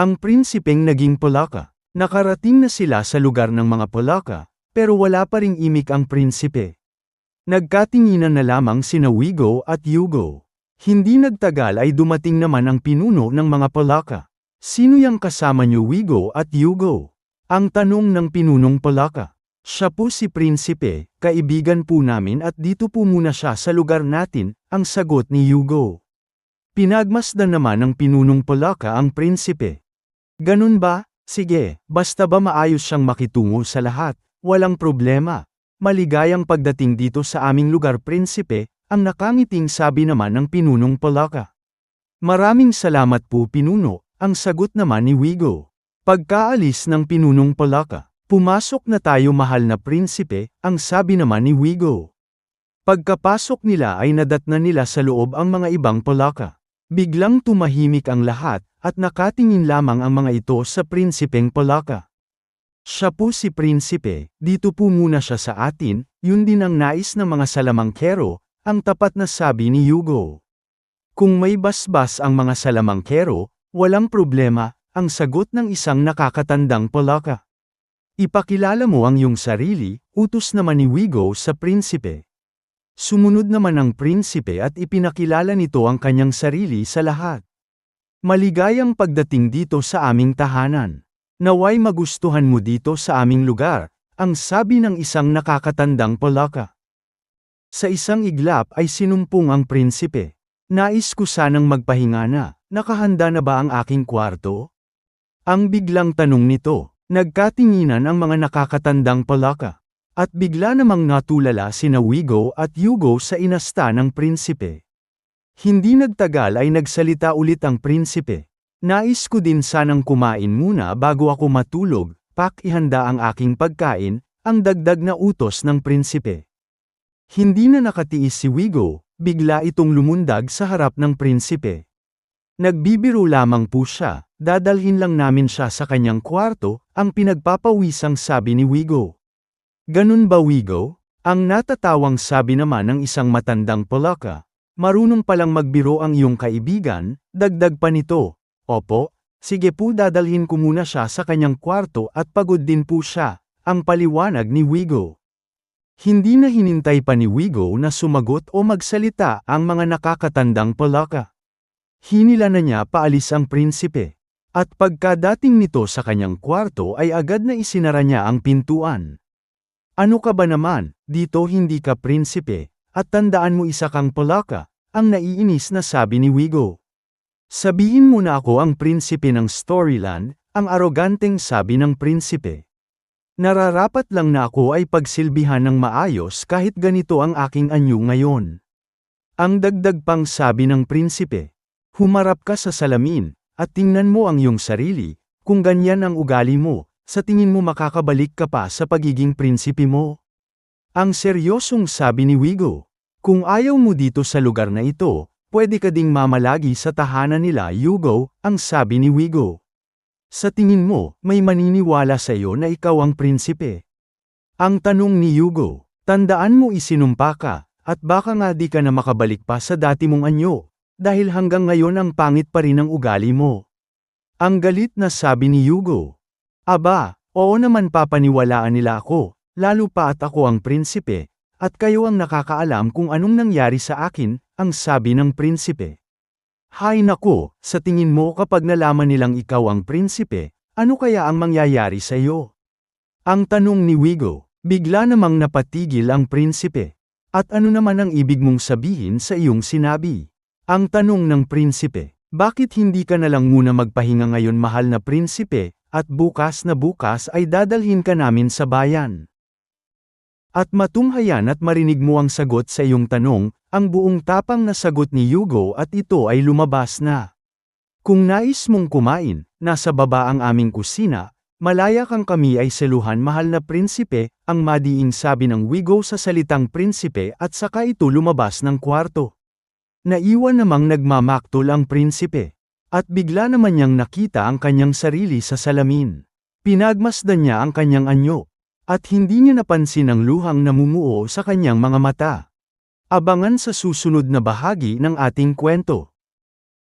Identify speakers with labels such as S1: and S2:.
S1: Ang prinsipeng naging Polaka. Nakarating na sila sa lugar ng mga Polaka, pero wala pa ring imik ang prinsipe. Nagkatinginan na lamang sina Wigo at Yugo. Hindi nagtagal ay dumating naman ang pinuno ng mga Polaka. Sino yang kasama niyo Wigo at Yugo? Ang tanong ng pinunong Polaka. Siya po si Prinsipe, kaibigan po namin at dito po muna siya sa lugar natin, ang sagot ni Yugo. Pinagmasdan naman ng pinunong Polaka ang prinsipe. Ganun ba? Sige, basta ba maayos siyang makitungo sa lahat, walang problema. Maligayang pagdating dito sa aming lugar prinsipe, ang nakangiting sabi naman ng pinunong Polaka. Maraming salamat po pinuno, ang sagot naman ni Wigo. Pagkaalis ng pinunong Polaka, pumasok na tayo mahal na prinsipe, ang sabi naman ni Wigo. Pagkapasok nila ay nadatna nila sa loob ang mga ibang Polaka. Biglang tumahimik ang lahat, at nakatingin lamang ang mga ito sa prinsipeng Polaka. Siya po si prinsipe, dito po muna siya sa atin, yun din ang nais ng mga salamangkero, ang tapat na sabi ni Yugo. Kung may basbas ang mga salamangkero, walang problema, ang sagot ng isang nakakatandang Polaka. Ipakilala mo ang iyong sarili, utos naman ni Wigo sa prinsipe. Sumunod naman ang prinsipe at ipinakilala nito ang kanyang sarili sa lahat. Maligayang pagdating dito sa aming tahanan. Naway magustuhan mo dito sa aming lugar, ang sabi ng isang nakakatandang Polaka. Sa isang iglap ay sinumpong ang prinsipe. Nais ko sanang magpahinga na, nakahanda na ba ang aking kwarto? Ang biglang tanong nito, nagkatinginan ang mga nakakatandang Polaka. At bigla namang natulala sina Wigo at Yugo sa inasta ng prinsipe. Hindi nagtagal ay nagsalita ulit ang prinsipe. Nais ko din sanang kumain muna bago ako matulog, pak ihanda ang aking pagkain, ang dagdag na utos ng prinsipe. Hindi na nakatiis si Wigo, bigla itong lumundag sa harap ng prinsipe. Nagbibiro lamang po siya, dadalhin lang namin siya sa kanyang kwarto, ang pinagpapawisang sabi ni Wigo. Ganun ba Wigo? Ang natatawang sabi naman ng isang matandang Polaka. Marunong palang magbiro ang iyong kaibigan, dagdag pa nito. Opo, sige po dadalhin ko muna siya sa kanyang kwarto at pagod din po siya, ang paliwanag ni Wigo. Hindi na hinintay pa ni Wigo na sumagot o magsalita ang mga nakakatandang Polaka. Hinila na niya paalis ang prinsipe. At pagkadating nito sa kanyang kwarto ay agad na isinara niya ang pintuan. Ano ka ba naman, dito hindi ka prinsipe, at tandaan mo isa kang Polaka, ang naiinis na sabi ni Wigo. Sabihin mo na ako ang prinsipe ng Storyland, ang aroganteng sabi ng prinsipe. Nararapat lang na ako ay pagsilbihan ng maayos kahit ganito ang aking anyo ngayon. Ang dagdag pang sabi ng prinsipe. Humarap ka sa salamin, at tingnan mo ang iyong sarili, kung ganyan ang ugali mo, sa tingin mo makakabalik ka pa sa pagiging prinsipe mo. Ang seryosong sabi ni Wigo. Kung ayaw mo dito sa lugar na ito, pwede ka ding mamalagi sa tahanan nila Yugo, ang sabi ni Wigo. Sa tingin mo, may maniniwala sa iyo na ikaw ang prinsipe. Ang tanong ni Yugo, tandaan mo isinumpa ka, at baka nga di ka na makabalik pa sa dati mong anyo, dahil hanggang ngayon ang pangit pa rin ang ugali mo. Ang galit na sabi ni Yugo. Aba, oo naman papaniwalaan nila ako, lalo pa at ako ang prinsipe, at kayo ang nakakaalam kung anong nangyari sa akin, ang sabi ng prinsipe. Hay nako, sa tingin mo kapag nalaman nilang ikaw ang prinsipe, ano kaya ang mangyayari sa iyo? Ang tanong ni Wigo, bigla namang napatigil ang prinsipe. At ano naman ang ibig mong sabihin sa iyong sinabi? Ang tanong ng prinsipe, bakit hindi ka na lang muna magpahinga ngayon mahal na prinsipe, at bukas na bukas ay dadalhin ka namin sa bayan? At matunghayan at marinig mo ang sagot sa iyong tanong, ang buong tapang na sagot ni Yugo at ito ay lumabas na. Kung nais mong kumain, nasa baba ang aming kusina, malaya kang kami ay seluhan mahal na prinsipe, ang madiing sabi ng Wigo sa salitang prinsipe at saka ito lumabas ng kwarto. Naiwan namang nagmamaktol ang prinsipe. At bigla naman niyang nakita ang kanyang sarili sa salamin. Pinagmasdan niya ang kanyang anyo. At hindi niya napansin ang luhang namumuo sa kanyang mga mata. Abangan sa susunod na bahagi ng ating kwento.